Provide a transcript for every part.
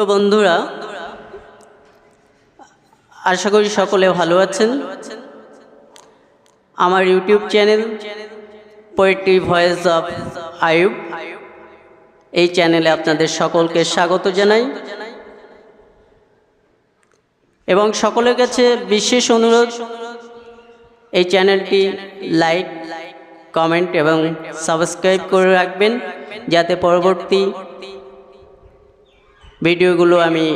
বন্ধুরা, আশা করি সকলে ভালো আছেন। আমার YouTube channel poetry voice of Ayub এই চ্যানেলে আপনাদের সকলকে স্বাগত জানাই। এবং সকলের কাছে বিশেষ অনুরোধ, এই চ্যানেলটি লাইক, কমেন্ট এবং সাবস্ক্রাইব করে রাখবেন, যাতে পরবর্তী ভিডিওগুলো আমি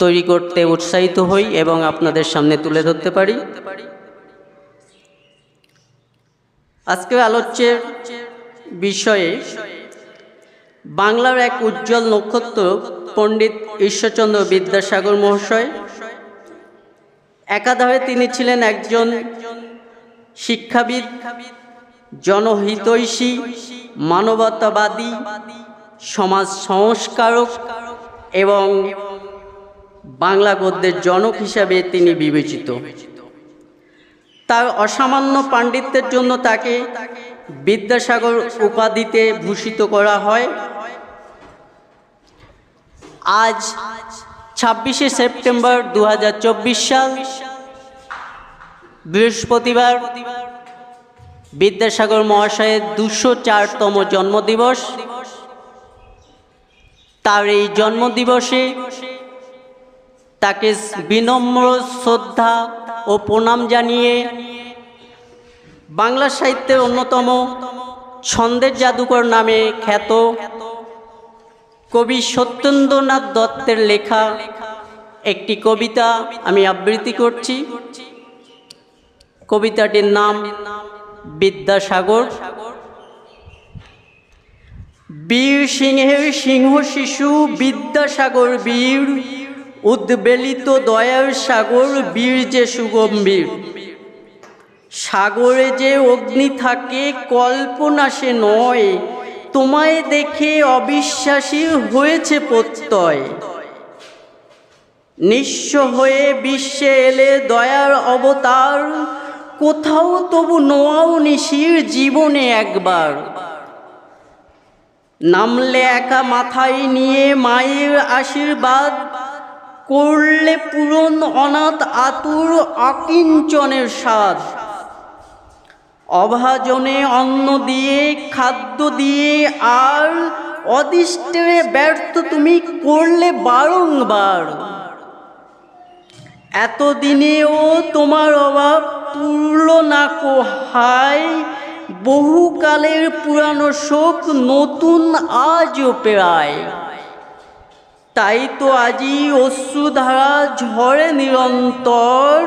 তৈরি করতে উৎসাহিত হই এবং আপনাদের সামনে তুলে ধরতে পারি। আজকে আলোচ্যের বিষয়ে বাংলার এক উজ্জ্বল নক্ষত্র পণ্ডিত ঈশ্বরচন্দ্র বিদ্যাসাগর মহাশয়। একাধারে তিনি ছিলেন একজন শিক্ষাবিদ, জনহিতৈষী, মানবতাবাদী, সমাজ সংস্কারক এবং বাংলা গদ্যের জনক হিসাবে তিনি বিবেচিত। তার অসামান্য পাণ্ডিত্যের জন্য তাকে বিদ্যাসাগর উপাধিতে ভূষিত করা হয়। আজ ছাব্বিশে সেপ্টেম্বর দু হাজার চব্বিশ সাল বৃহস্পতিবার বিদ্যাসাগর মহাশয়ের দুশো চারতম জন্মদিবস। তার এই জন্মদিবসে তাকে বিনম্র শ্রদ্ধা ও প্রণাম জানিয়ে বাংলা সাহিত্যের অন্যতম ছন্দের জাদুকর নামে খ্যাত কবি সত্যেন্দ্রনাথ দত্তের লেখা একটি কবিতা আমি আবৃত্তি করছি। কবিতাটির নাম বিদ্যাসাগর। বীর সিংহের সিংহ শিশু বিদ্যাসাগর বীর, উদ্বেলিত দয়ার সাগর বীর যে সুগম্ভীর। সাগরে যে অগ্নি থাকে, কল্পনা সে নয়, তোমায় দেখে অবিশ্বাসী হয়েছে প্রত্যয়। নিঃস্ব হয়ে বিশ্বে এলে দয়ার অবতার, কোথাও তবু নোয়াও নিশির জীবনে একবার। নামলে একা মাথায় নিয়ে মায়ের আশীর্বাদ, করলে পূরণ অনাথ আতুর অকিঞ্চনের স্বাদ। অভাজনে অন্ন দিয়ে, খাদ্য দিয়ে, আর অদিষ্টের ব্যর্থ তুমি করলে বারংবার। এতদিনেও তোমার অভাব পূর্ণ না কো হায় বহুকালের পুরানো শোক নতুন আজও পেরায়। তাই তো আজই অশ্রুধারা ঝরে নিরন্তর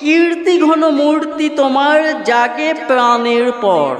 কীর্তি ঘন মূর্তি তোমার জাগে প্রাণের পর।